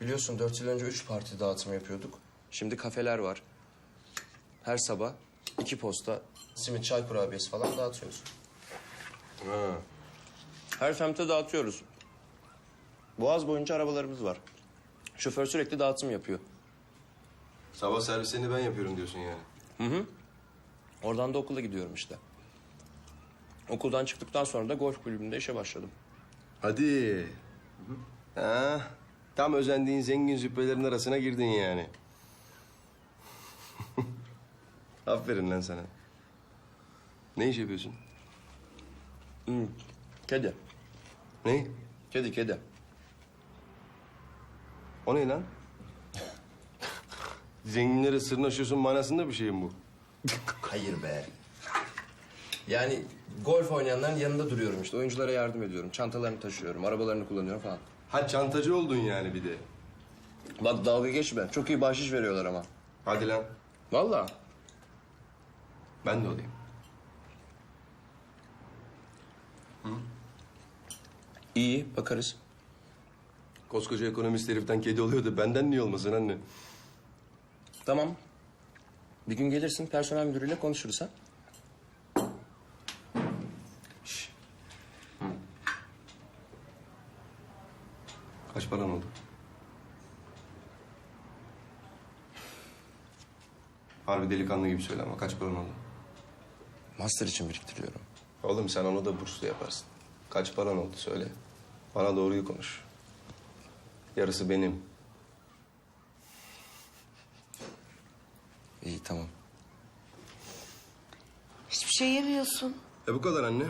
Biliyorsun dört yıl önce üç parti dağıtımı yapıyorduk. Şimdi kafeler var. Her sabah iki posta simit çay kurabiyesi falan dağıtıyoruz. Ha. Her semte dağıtıyoruz. Boğaz boyunca arabalarımız var. Şoför sürekli dağıtım yapıyor. Sabah servislerini ben yapıyorum diyorsun yani. Oradan da okula gidiyorum işte. Okuldan çıktıktan sonra da golf kulübünde işe başladım. Hadi. Ha, tam özendiğin zengin züppelerin arasına girdin yani. Aferin lan sana. Ne iş yapıyorsun? Hmm, Kedi. Ne? Kedi, kedi. O ne lan? Zenginlere sırnaşıyorsun manasında bir şey mi bu? Hayır be. Yani golf oynayanların yanında duruyorum işte. Oyunculara yardım ediyorum. Çantalarını taşıyorum, arabalarını kullanıyorum falan. Ha çantacı oldun yani bir de. Bak dalga geçme. Çok iyi bahşiş veriyorlar ama. Hadi lan. Vallahi. Ben de olayım. İyi, bakarız. Koskoca ekonomist heriften kedi oluyor da benden niye olmasın anne? Tamam. Bir gün gelirsin, personel müdürüyle konuşuruz ha. Kaç paran oldu? Harbi delikanlı gibi söyle ama kaç paran oldu? Master için biriktiriyorum. Oğlum sen onu da burslu yaparsın. Kaç paran oldu söyle. Bana doğruyu konuş. Yarısı benim. İyi, tamam. Hiçbir şey yemiyorsun. E bu kadar anne.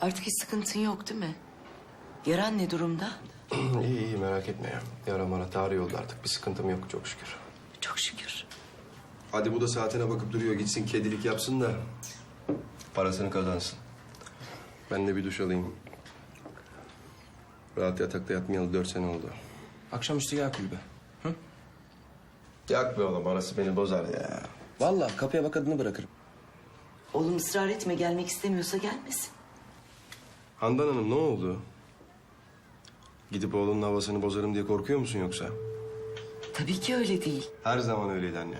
Artık hiç sıkıntın yok değil mi? Yaran ne durumda? iyi iyi merak etme ya. Yara mara tarih oldu artık. Bir sıkıntım yok çok şükür. Çok şükür. Hadi bu da saatine bakıp duruyor. Gitsin kedilik yapsın da parasını kazansın. Ben de bir duş alayım. Rahat yatakta yatmayalı dört sene oldu. Akşamüstü gel kulübe. Yak be oğlum arası beni bozar ya. Vallahi kapıya bak adını bırakırım. Oğlum ısrar etme gelmek istemiyorsa gelmesin. Handan Hanım ne oldu? Gidip oğlunun havasını bozarım diye korkuyor musun yoksa? Tabii ki öyle değil. Her zaman öyleydi anne.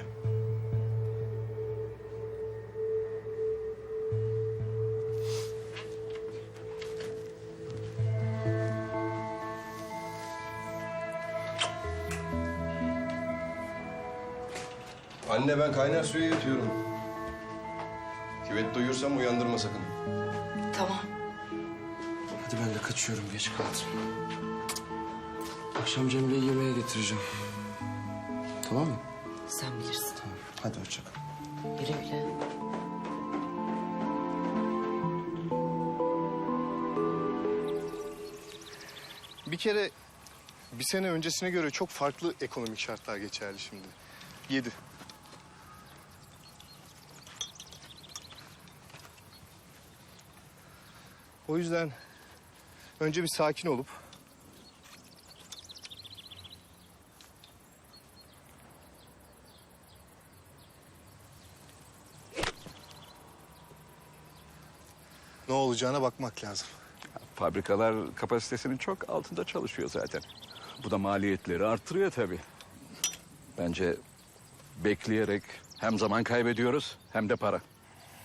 Anne ben kaynar suya yatıyorum. Küvet duyursam uyandırma sakın. Tamam. Hadi ben de kaçıyorum, geç kaldım. Akşam Cemre'yi yemeğe getireceğim. Tamam mı? Sen bilirsin. Tamam. Hadi hoşça kal. Güle güle. Bir kere bir sene öncesine göre çok farklı ekonomik şartlar geçerli şimdi. Yedi. O yüzden önce bir sakin olup ne olacağına bakmak lazım. Fabrikalar kapasitesinin çok altında çalışıyor zaten. Bu da maliyetleri arttırıyor tabii. Bence bekleyerek hem zaman kaybediyoruz hem de para.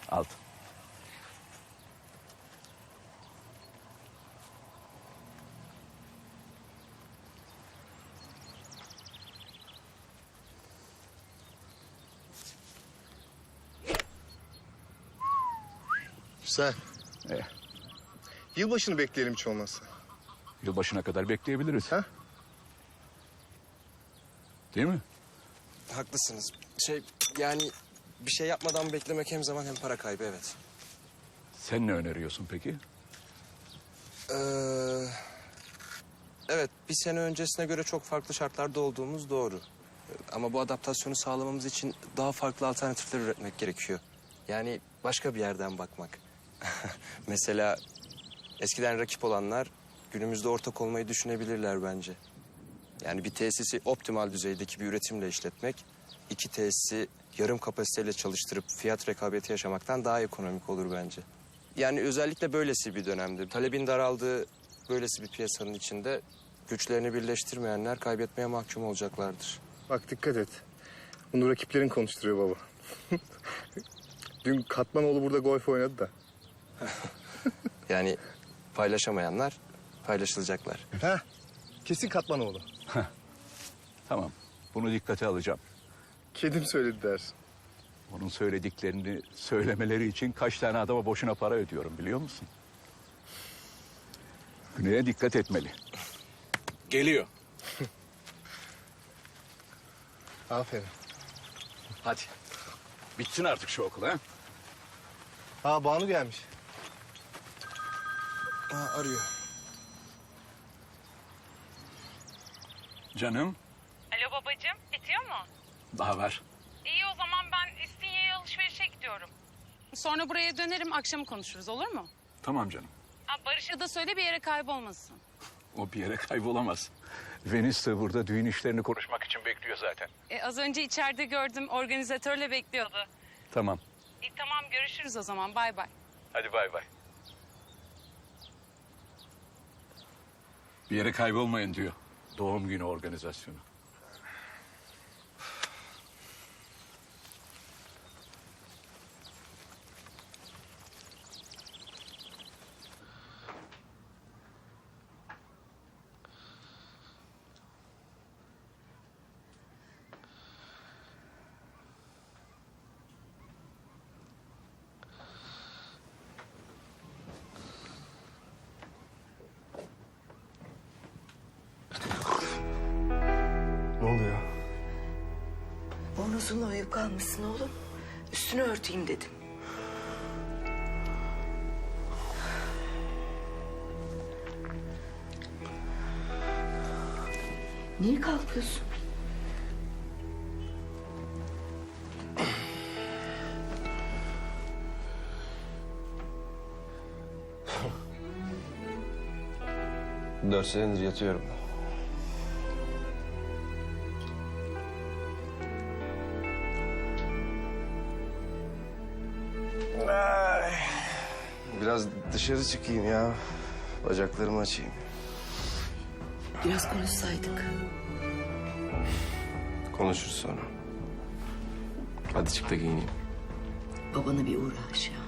Alt. Güzel. Eh, Yılbaşını bekleyelim hiç olmazsa. yılbaşına kadar bekleyebiliriz. Ha? Değil mi? Haklısınız. Şey yani bir şey yapmadan beklemek hem zaman hem para kaybı evet. Sen ne öneriyorsun peki? Ee, evet bir sene öncesine göre çok farklı şartlarda olduğumuz doğru. Ee, Ama bu adaptasyonu sağlamamız için daha farklı alternatifler üretmek gerekiyor. Yani başka bir yerden bakmak. Mesela eskiden rakip olanlar günümüzde ortak olmayı düşünebilirler bence. Yani bir tesisi optimal düzeydeki bir üretimle işletmek, iki tesisi yarım kapasiteyle çalıştırıp fiyat rekabeti yaşamaktan daha ekonomik olur bence. Yani özellikle böylesi bir dönemde, talebin daraldığı böylesi bir piyasanın içinde Güçlerini birleştirmeyenler kaybetmeye mahkum olacaklardır. Bak dikkat et. Bunu rakiplerin konuşturuyor baba. Dün Katmanoğlu burada golf oynadı da. Yani paylaşamayanlar paylaşılacaklar. Ha? Kesin Katmanoğlu. Tamam. Bunu dikkate alacağım. Kedim söyledi dersin. Onun söylediklerini söylemeleri için kaç tane adama boşuna para ödüyorum biliyor musun? Güney'e dikkat etmeli. Geliyor. Aferin. Hadi. Bitsin artık şu okul ha. Ha Banu gelmiş. Aa, arıyor. Canım Alo babacığım, bitiyor mu? daha var. İyi o zaman ben İstinye'ye alışverişe gidiyorum. Sonra buraya dönerim, akşam konuşuruz olur mu? Tamam canım. Ha, Barış'a da söyle bir yere kaybolmasın. O bir yere kaybolamaz. Venice de burada düğün işlerini konuşmak için bekliyor zaten. E, az önce içeride gördüm, organizatörle bekliyordu. Tamam. İyi tamam, görüşürüz o zaman, bay bay. Hadi bay bay. Bir yere kaybolmayın diyor. Doğum günü organizasyonu. Bornozunla uyuyup kalmışsın oğlum. Üstünü örteyim dedim. Niye kalkıyorsun? Dört senedir yatıyorum. Biraz dışarı çıkayım ya. Bacaklarımı açayım. Biraz konuşsaydık. Konuşuruz sonra. Hadi çık da giyineyim. Babana bir uğra aşağı. Ya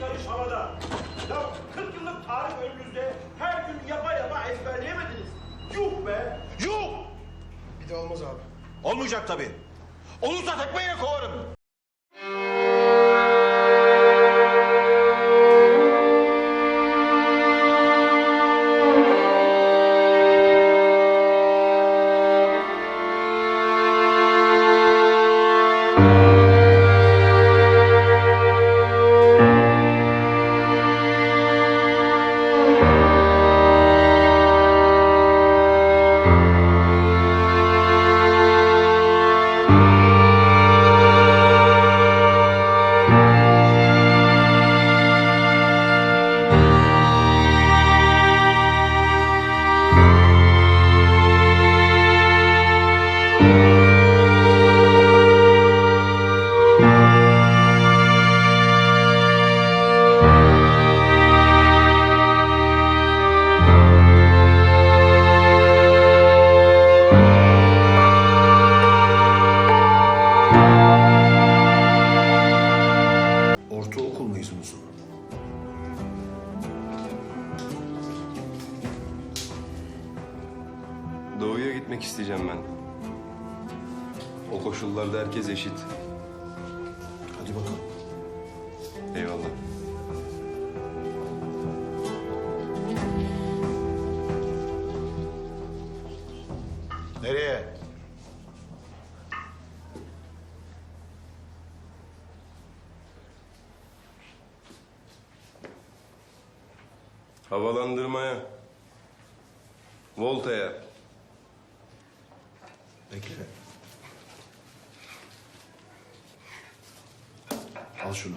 Karış havada. Ya 40 yıllık tarih önünüzde her gün yapa yapa ezberleyemediniz. Yuh be, yuh! Bir de olmaz abi. Olmayacak tabii. Olursa tekmeyle kovarım. Etmek isteyeceğim ben. O koşullarda herkes eşit. Hadi bakalım. Eyvallah. Nereye? Havalandırmaya. Volta'ya. Bekle. Al şunu.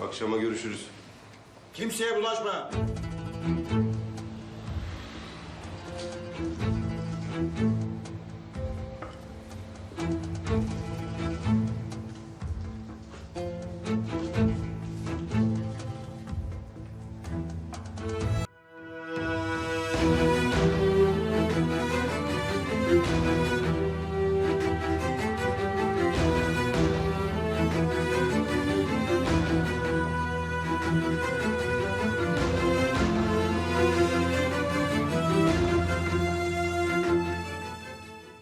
Akşama görüşürüz. Kimseye bulaşma.